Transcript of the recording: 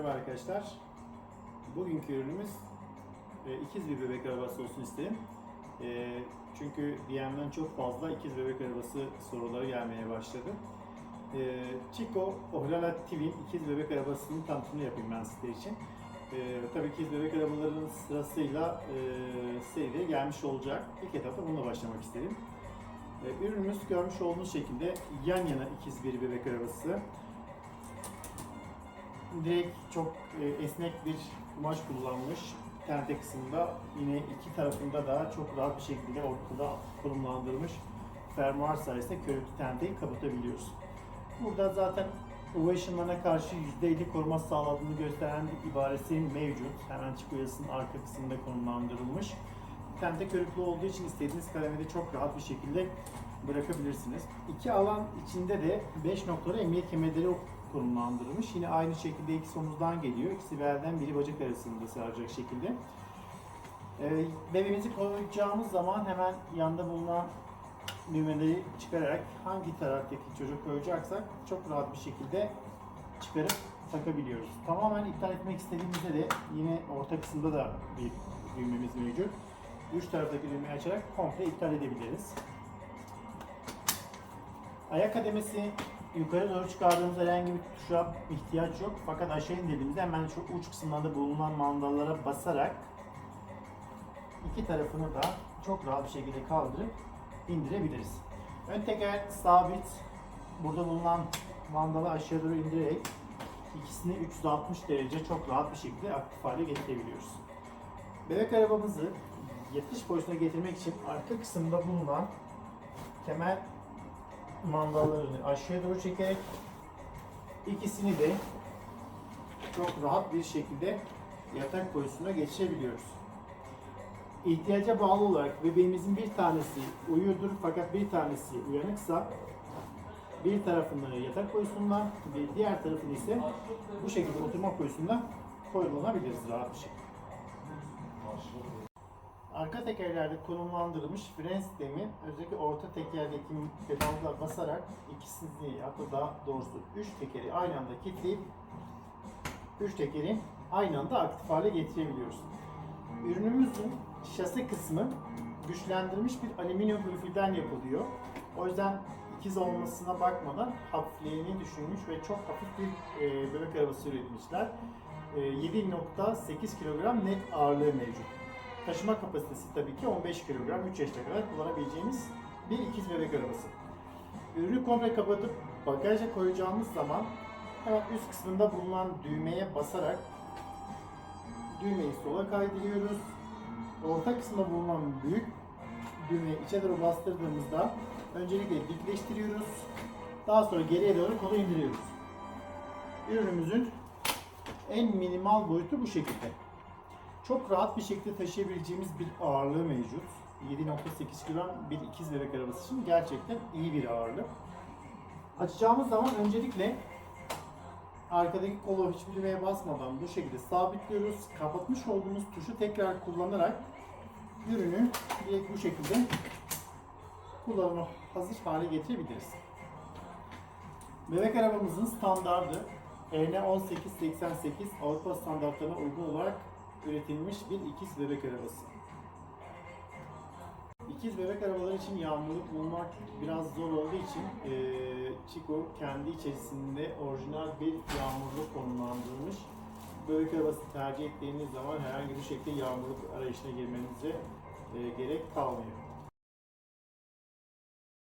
Merhaba arkadaşlar. Bugünkü ürünümüz e, ikiz bir bebek arabası olsun istedim. E, çünkü DM'den çok fazla ikiz bebek arabası soruları gelmeye başladı. E, Chico Ohlala Twin ikiz bebek arabasının tanıtımını yapayım ben sizler için. E, tabii ikiz bebek arabalarının sırasıyla e, seride gelmiş olacak. İlk etapta bununla başlamak istedim. E, ürünümüz görmüş olduğunuz şekilde yan yana ikiz bir bebek arabası direkt çok e, esnek bir kumaş kullanmış. Tente kısmında yine iki tarafında da çok rahat bir şekilde ortada konumlandırmış. Fermuar sayesinde körüklü tenteyi kapatabiliyoruz. Burada zaten UV ışınlarına karşı %50 koruma sağladığını gösteren bir ibaresi mevcut. Hemen çık arka kısmında konumlandırılmış. Tente körüklü olduğu için istediğiniz kalemede çok rahat bir şekilde bırakabilirsiniz. İki alan içinde de 5 noktalı emniyet kemerleri konumlandırılmış. Yine aynı şekilde ikisi omuzdan geliyor. İkisi belden biri bacak arasında sığacak şekilde. Bebeğimizi koyacağımız zaman hemen yanda bulunan düğmeleri çıkararak hangi taraftaki çocuk koyacaksak çok rahat bir şekilde çıkarıp takabiliyoruz. Tamamen iptal etmek istediğimizde de yine orta kısımda da bir düğmemiz mevcut. Üç taraftaki düğmeyi açarak komple iptal edebiliriz. Ayak kademesi yukarı doğru çıkardığımızda herhangi bir tuşa ihtiyaç yok. Fakat aşağı indirdiğimizde hemen şu uç kısımlarda bulunan mandallara basarak iki tarafını da çok rahat bir şekilde kaldırıp indirebiliriz. Ön teker sabit. Burada bulunan mandalı aşağı doğru indirerek ikisini 360 derece çok rahat bir şekilde aktif hale getirebiliyoruz. Bebek arabamızı yatış pozisyona getirmek için arka kısımda bulunan kemer mandallarını aşağıya doğru çekerek ikisini de çok rahat bir şekilde yatak pozisyonuna geçirebiliyoruz. İhtiyaca bağlı olarak bebeğimizin bir tanesi uyuyordur fakat bir tanesi uyanıksa bir tarafını yatak pozisyonuna ve diğer tarafını ise bu şekilde oturma pozisyonuna koyulabiliriz rahat bir şekilde. Arka tekerlerde konumlandırılmış fren sistemi özellikle orta tekerdeki pedalına basarak ikisini hatta daha doğrusu üç tekeri aynı anda kilitleyip üç tekeri aynı anda aktif hale getirebiliyoruz. Ürünümüzün şase kısmı güçlendirilmiş bir alüminyum profilden yapılıyor. O yüzden ikiz olmasına bakmadan hafifliğini düşünmüş ve çok hafif bir e, bebek arabası üretmişler. E, 7.8 kilogram net ağırlığı mevcut. Taşıma kapasitesi tabii ki 15 kilogram 3 yaşına kadar kullanabileceğimiz bir ikiz bebek arabası. Ürünü komple kapatıp bagaja koyacağımız zaman hemen üst kısmında bulunan düğmeye basarak düğmeyi sola kaydırıyoruz. Orta kısmında bulunan büyük düğmeyi içe doğru bastırdığımızda öncelikle dikleştiriyoruz. Daha sonra geriye doğru kolu indiriyoruz. Ürünümüzün en minimal boyutu bu şekilde. Çok rahat bir şekilde taşıyabileceğimiz bir ağırlığı mevcut. 7.8 gram bir ikiz bebek arabası için gerçekten iyi bir ağırlık. Açacağımız zaman öncelikle arkadaki kolu hiçbir düğmeye basmadan bu şekilde sabitliyoruz. Kapatmış olduğumuz tuşu tekrar kullanarak ürünü direkt bu şekilde kullanıma hazır hale getirebiliriz. Bebek arabamızın standardı EN 1888 Avrupa standartlarına uygun olarak üretilmiş bir ikiz bebek arabası. İkiz bebek arabaları için yağmurluk bulmak biraz zor olduğu için eee Chico kendi içerisinde orijinal bir yağmurluk konumlandırmış. Bebek arabası tercih ettiğiniz zaman herhangi bir şekilde yağmurluk arayışına girmenize eee, gerek kalmıyor.